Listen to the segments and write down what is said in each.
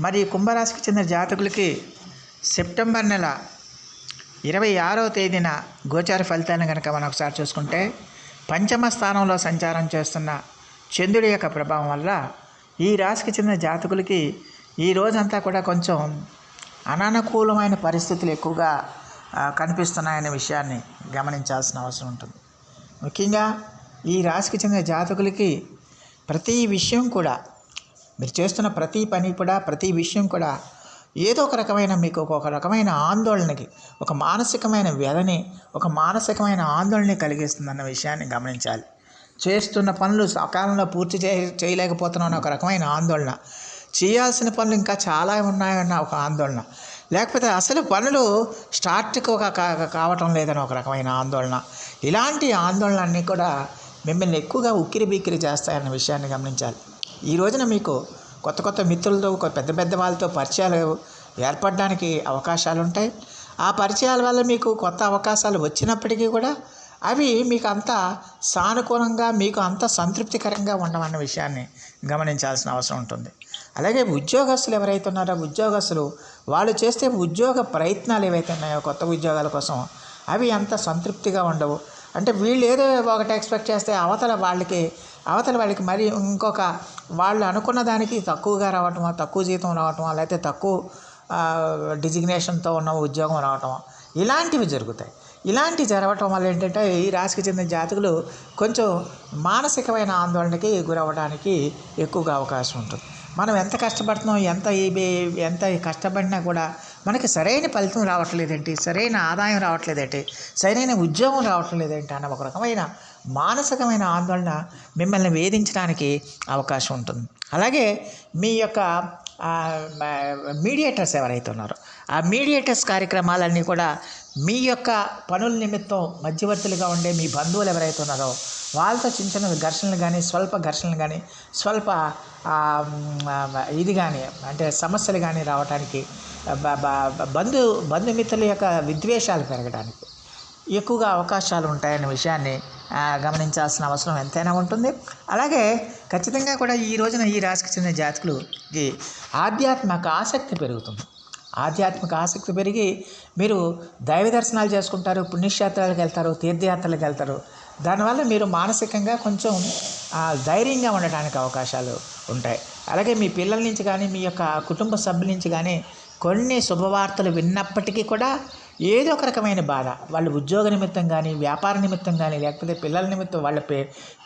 మరి కుంభరాశికి చెందిన జాతకులకి సెప్టెంబర్ నెల ఇరవై ఆరో తేదీన గోచార ఫలితాలను కనుక మనం ఒకసారి చూసుకుంటే పంచమ స్థానంలో సంచారం చేస్తున్న చంద్రుడి యొక్క ప్రభావం వల్ల ఈ రాశికి చెందిన జాతకులకి ఈ రోజంతా కూడా కొంచెం అననుకూలమైన పరిస్థితులు ఎక్కువగా కనిపిస్తున్నాయనే విషయాన్ని గమనించాల్సిన అవసరం ఉంటుంది. ముఖ్యంగా ఈ రాశికి చెందిన జాతకులకి ప్రతి విషయం కూడా మీరు చేస్తున్న ప్రతి పని కూడా ప్రతి విషయం కూడా ఏదో ఒక రకమైన మీకు ఒక రకమైన ఆందోళనకి ఒక మానసికమైన వ్యధని ఒక మానసికమైన ఆందోళన కలిగిస్తుందన్న విషయాన్ని గమనించాలి. చేస్తున్న పనులు సకాలంలో పూర్తి చే చేయలేకపోతున్నామన్న ఒక రకమైన ఆందోళన. చేయాల్సిన పనులు ఇంకా చాలా ఉన్నాయన్న ఒక ఆందోళన. లేకపోతే అసలు పనులు స్టార్ట్కి ఒక కావటం లేదని ఒక రకమైన ఆందోళన. ఇలాంటి ఆందోళన అన్నీ కూడా మిమ్మల్ని ఎక్కువగా ఉక్కిరి బిక్కిరి చేస్తాయన్న విషయాన్ని గమనించాలి. ఈ రోజున మీకు కొత్త కొత్త మిత్రులతో పెద్ద పెద్ద వాళ్ళతో పరిచయాలు ఏర్పడడానికి అవకాశాలు ఉంటాయి ఆ పరిచయాల వల్ల మీకు కొత్త అవకాశాలు వచ్చినప్పటికీ కూడా అవి మీకు అంత సానుకూలంగా మీకు అంత సంతృప్తికరంగా ఉండమన్న విషయాన్ని గమనించాల్సిన అవసరం ఉంటుంది. అలాగే ఉద్యోగస్తులు ఎవరైతే ఉన్నారో ఉద్యోగస్తులు వాళ్ళు చేస్తే ఉద్యోగ ప్రయత్నాలు ఏవైతే ఉన్నాయో కొత్త ఉద్యోగాల కోసం అవి అంత సంతృప్తిగా ఉండవు. అంటే వీళ్ళు ఏదో ఒకటి ఎక్స్పెక్ట్ చేస్తే అవతల వాళ్ళకి అవతల వాళ్ళకి మరి ఇంకొక వాళ్ళు అనుకున్న దానికి తక్కువగా రావటమా తక్కువ జీతం రావటమా లేకపోతే తక్కువ డిజిగ్నేషన్తో ఉన్న ఉద్యోగం రావటమా? ఇలాంటివి జరుగుతాయి. ఇలాంటి జరగటం వల్ల ఏంటంటే ఈ రాశికి చెందిన జాతకులు కొంచెం మానసికమైన ఆందోళనకి గురవ్వడానికి ఎక్కువగా అవకాశం ఉంటుంది. మనం ఎంత కష్టపడుతున్నాం ఎంత ఎంత కష్టపడినా కూడా మనకి సరైన ఫలితం రావట్లేదేంటి? సరైన ఆదాయం రావట్లేదేంటి? సరైన ఉద్యోగం రావట్లేదేంటి? అన్న ఒక రకమైన మానసికమైన ఆందోళన మిమ్మల్ని వేధించడానికి అవకాశం ఉంటుంది. అలాగే మీ యొక్క మీడియేటర్స్ ఎవరైతే ఉన్నారో ఆ మీడియేటర్స్ కార్యక్రమాలన్నీ కూడా మీ యొక్క పనుల నిమిత్తం మధ్యవర్తులుగా ఉండే మీ బంధువులు ఎవరైతే ఉన్నారో వాళ్ళతో చిన్న చిన్న ఘర్షణలు కానీ స్వల్ప ఘర్షణలు కానీ స్వల్ప ఇది కానీ అంటే సమస్యలు కానీ రావడానికి బంధు బంధుమిత్రుల యొక్క విద్వేషాలు పెరగడానికి ఎక్కువగా అవకాశాలు ఉంటాయనే విషయాన్ని గమనించాల్సిన అవసరం ఎంతైనా ఉంటుంది. అలాగే ఖచ్చితంగా కూడా ఈ రోజున ఈ రాశికి చెందిన జాతకులకి ఆధ్యాత్మిక ఆసక్తి పెరుగుతుంది. ఆధ్యాత్మిక ఆసక్తి పెరిగి మీరు దైవ దర్శనాలు చేసుకుంటారు పుణ్యక్షేత్రాలకు వెళ్తారు తీర్థయాత్రలకు వెళ్తారు. దానివల్ల మీరు మానసికంగా కొంచెం ధైర్యంగా ఉండడానికి అవకాశాలు ఉంటాయి. అలాగే మీ పిల్లల నుంచి కానీ మీ యొక్క కుటుంబ సభ్యుల నుంచి కానీ కొన్ని శుభవార్తలు విన్నప్పటికీ కూడా ఏదో ఒక రకమైన బాధ. వాళ్ళ ఉద్యోగ నిమిత్తం కానీ వ్యాపార నిమిత్తం కానీ లేకపోతే పిల్లల నిమిత్తం వాళ్ళ పె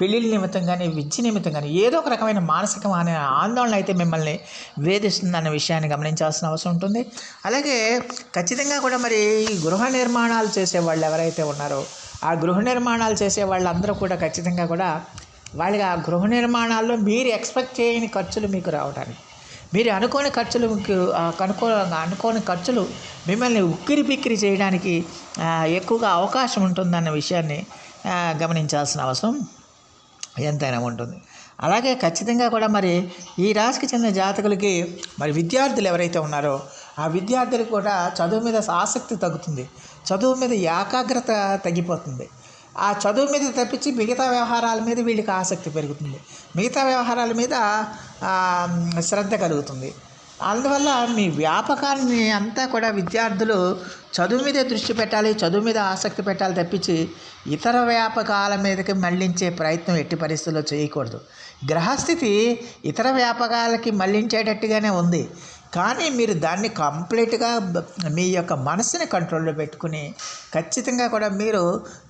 పెళ్ళిళ్ళ నిమిత్తం కానీ విద్య నిమిత్తం కానీ ఏదో ఒక రకమైన మానసికమైన ఆందోళన అయితే మిమ్మల్ని వేధిస్తుందన్న విషయాన్ని గమనించాల్సిన అవసరం ఉంటుంది. అలాగే ఖచ్చితంగా కూడా మరి ఈ గృహ నిర్మాణాలు చేసే వాళ్ళు ఎవరైతే ఉన్నారో ఆ గృహ నిర్మాణాలు చేసే వాళ్ళందరూ కూడా ఖచ్చితంగా కూడా వాళ్ళకి ఆ గృహ నిర్మాణాల్లో మీరు ఎక్స్పెక్ట్ చేయని ఖర్చులు మీకు రావడానికి మీరు అనుకోని ఖర్చులు మీకు కనుకో అనుకోని ఖర్చులు మిమ్మల్ని ఉక్కిరి బిక్కిరి చేయడానికి ఎక్కువగా అవకాశం ఉంటుందన్న విషయాన్ని గమనించాల్సిన అవసరం ఎంతైనా ఉంటుంది. అలాగే ఖచ్చితంగా కూడా మరి ఈ రాశికి చెందిన జాతకులకి మరి విద్యార్థులు ఎవరైతే ఉన్నారో ఆ విద్యార్థులకు కూడా చదువు మీద ఆసక్తి తగ్గుతుంది. చదువు మీద ఏకాగ్రత తగ్గిపోతుంది. ఆ చదువు మీద తప్పించి మిగతా వ్యవహారాల మీద వీళ్ళకి ఆసక్తి పెరుగుతుంది. మిగతా వ్యవహారాల మీద శ్రద్ధ కలుగుతుంది. అందువల్ల మీ వ్యాపకాన్ని అంతా కూడా విద్యార్థులు చదువు మీదే దృష్టి పెట్టాలి చదువు మీద ఆసక్తి పెట్టాలి తప్పించి ఇతర వ్యాపకాల మీదకి మళ్ళించే ప్రయత్నం ఎట్టి పరిస్థితుల్లో చేయకూడదు. గ్రహస్థితి ఇతర వ్యాపకాలకి మళ్ళించేటట్టుగానే ఉంది. కానీ మీరు దాన్ని కంప్లీట్గా మీ యొక్క మనసుని కంట్రోల్లో పెట్టుకుని ఖచ్చితంగా కూడా మీరు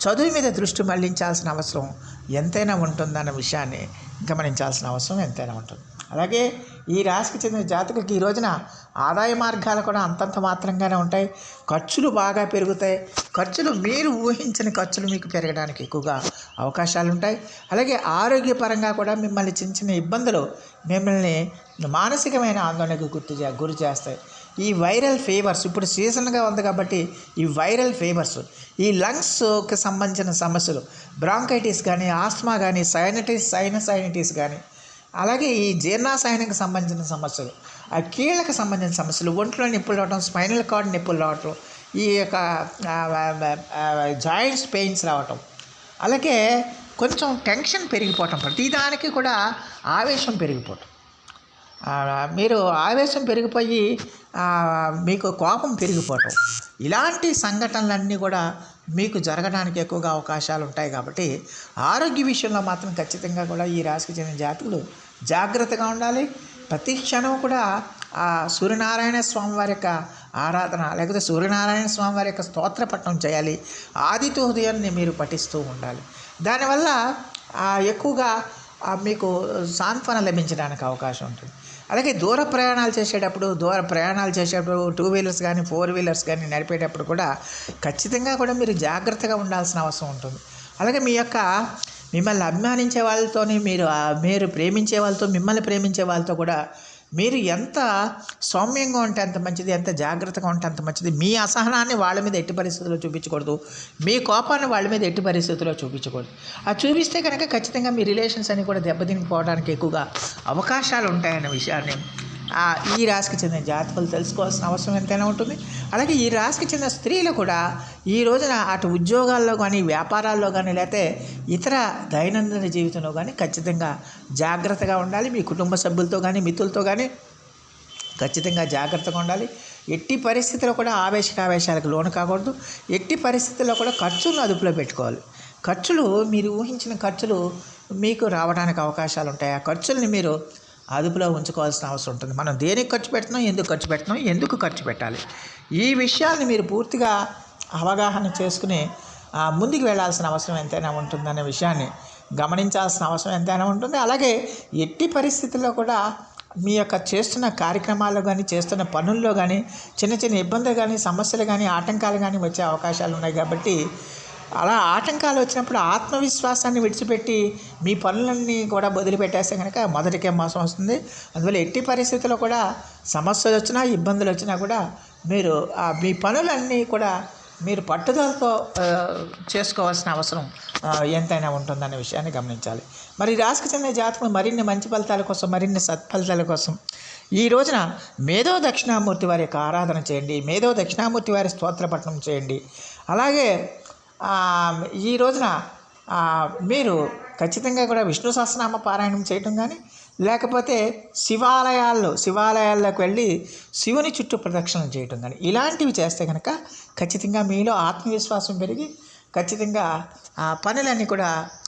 చదువు మీద దృష్టి మళ్ళించాల్సిన అవసరం ఎంతైనా ఉంటుందన్న విషయాన్ని గమనించాల్సిన అవసరం ఎంతైనా ఉంటుంది. అలాగే ఈ రాశికి చెందిన జాతకులకి ఈ రోజున ఆదాయ మార్గాలు కూడా అంతంత మాత్రంగానే ఉంటాయి. ఖర్చులు బాగా పెరుగుతాయి. ఖర్చులు మీరు ఊహించిన ఖర్చులు మీకు పెరగడానికి ఎక్కువగా అవకాశాలు ఉంటాయి. అలాగే ఆరోగ్యపరంగా కూడా మిమ్మల్ని చిన్న చిన్న ఇబ్బందులు మిమ్మల్ని మానసికమైన ఆందోళనకు గుర్తు చే గురి చేస్తాయి. ఈ వైరల్ ఫీవర్స్ ఇప్పుడు సీజన్గా ఉంది కాబట్టి ఈ వైరల్ ఫీవర్స్ ఈ లంగ్స్కి సంబంధించిన సమస్యలు బ్రాంకైటిస్ కానీ ఆస్మా కానీ సైనటిస్ సైనసైనటిస్ కానీ అలాగే ఈ జీర్ణాశయానికి సంబంధించిన సమస్యలు ఆ కీళ్ళకి సంబంధించిన సమస్యలు ఒంట్లో నొప్పులు రావటం స్పైనల్ కార్డ్ నొప్పులు రావటం ఈ యొక్క జాయింట్స్ పెయిన్స్ రావటం. అలాగే కొంచెం టెన్షన్ పెరిగిపోవటం ప్రతిదానికి కూడా ఆవేశం పెరిగిపోవటం. మీరు ఆవేశం పెరిగిపోయి మీకు కోపం పెరిగిపోవటం. ఇలాంటి సంఘటనలన్నీ కూడా మీకు జరగడానికి ఎక్కువగా అవకాశాలు ఉంటాయి కాబట్టి ఆరోగ్య విషయంలో మాత్రం ఖచ్చితంగా కూడా ఈ రాశికి చెందిన జాతకులు జాగ్రత్తగా ఉండాలి. ప్రతి క్షణం కూడా ఆ సూర్యనారాయణ స్వామి వారి యొక్క ఆరాధన లేకపోతే సూర్యనారాయణ స్వామి వారి యొక్క స్తోత్ర పట్టణం చేయాలి. ఆదిత్య ఉదయాన్ని మీరు పఠిస్తూ ఉండాలి. దానివల్ల ఎక్కువగా మీకు సాంత్వన లభించడానికి అవకాశం ఉంటుంది. అలాగే దూర ప్రయాణాలు చేసేటప్పుడు దూర ప్రయాణాలు చేసేటప్పుడు టూ వీలర్స్ కానీ ఫోర్ వీలర్స్ కానీ నడిపేటప్పుడు కూడా ఖచ్చితంగా కూడా మీరు జాగ్రత్తగా ఉండాల్సిన అవసరం ఉంటుంది. అలాగే మీ యొక్క మిమ్మల్ని అభిమానించే వాళ్ళతోని మీరు మీరు ప్రేమించే వాళ్ళతో మిమ్మల్ని ప్రేమించే వాళ్ళతో కూడా మీరు ఎంత సౌమ్యంగా ఉంటే అంత మంచిది ఎంత జాగ్రత్తగా ఉంటే అంత మంచిది. మీ అసహనాన్ని వాళ్ళ మీద ఎట్టి పరిస్థితుల్లో చూపించకూడదు. మీ కోపాన్ని వాళ్ళ మీద ఎట్టి పరిస్థితుల్లో చూపించకూడదు. అది చూపిస్తే కనుక ఖచ్చితంగా మీ రిలేషన్స్ అన్ని కూడా దెబ్బతినిపోవడానికి ఎక్కువగా అవకాశాలు ఉంటాయన్న విషయాన్ని ఈ రాశికి చెందిన జాతకులు తెలుసుకోవాల్సిన అవసరం ఎంతైనా ఉంటుంది. అలాగే ఈ రాశికి చెందిన స్త్రీలు కూడా ఈ రోజున అటు ఉద్యోగాల్లో కానీ వ్యాపారాల్లో కానీ లేకపోతే ఇతర దైనందిన జీవితంలో కానీ ఖచ్చితంగా జాగ్రత్తగా ఉండాలి. మీ కుటుంబ సభ్యులతో కానీ మిత్రులతో కానీ ఖచ్చితంగా జాగ్రత్తగా ఉండాలి. ఎట్టి పరిస్థితుల్లో కూడా ఆవేశకావేశాలకు లోను కాకూడదు. ఎట్టి పరిస్థితుల్లో కూడా ఖర్చులను అదుపులో పెట్టుకోవాలి. ఖర్చులు మీరు ఊహించిన ఖర్చులు మీకు రావడానికి అవకాశాలు ఉంటాయి. ఆ ఖర్చుల్ని మీరు అదుపులో ఉంచుకోవాల్సిన అవసరం ఉంటుంది. మనం దేనికి ఖర్చు పెడుతున్నాం? ఎందుకు ఖర్చు పెడుతున్నాం? ఎందుకు ఖర్చు పెట్టాలి? ఈ విషయాన్ని మీరు పూర్తిగా అవగాహన చేసుకుని ముందుకు వెళ్ళాల్సిన అవసరం ఎంతైనా ఉంటుందనే విషయాన్ని గమనించాల్సిన అవసరం ఎంతైనా ఉంటుంది. అలాగే ఎట్టి పరిస్థితుల్లో కూడా మీ యొక్క చేస్తున్న కార్యక్రమాల్లో కానీ చేస్తున్న పనుల్లో కానీ చిన్న చిన్న ఇబ్బందులు కానీ సమస్యలు కానీ ఆటంకాలు కానీ వచ్చే అవకాశాలు ఉన్నాయి కాబట్టి అలా ఆటంకాలు వచ్చినప్పుడు ఆత్మవిశ్వాసాన్ని విడిచిపెట్టి మీ పనులన్నీ కూడా వదిలిపెట్టేస్తే కనుక మొదటికే మోసం వస్తుంది. అందువల్ల ఎట్టి పరిస్థితుల్లో కూడా సమస్యలు వచ్చినా ఇబ్బందులు వచ్చినా కూడా మీరు మీ పనులన్నీ కూడా మీరు పట్టుదలతో చేసుకోవాల్సిన అవసరం ఎంతైనా ఉంటుందనే విషయాన్ని గమనించాలి. మరి రాశికి చెందిన జాతకులు మరిన్ని మంచి ఫలితాల కోసం మరిన్ని సత్ఫలితాల కోసం ఈ రోజున మేధో దక్షిణామూర్తి వారి యొక్క ఆరాధన చేయండి. మేధో దక్షిణామూర్తి వారి స్తోత్రపట్నం చేయండి. అలాగే ఈ రోజున మీరు ఖచ్చితంగా కూడా విష్ణు సహస్రనామ పారాయణం చేయటం కానీ లేకపోతే శివాలయాల్లో శివాలయాల్లోకి వెళ్ళి శివుని చుట్టూ ప్రదక్షిణలు చేయటం కానీ ఇలాంటివి చేస్తే కనుక ఖచ్చితంగా మీలో ఆత్మవిశ్వాసం పెరిగి ఖచ్చితంగా ఆ పనులన్నీ కూడా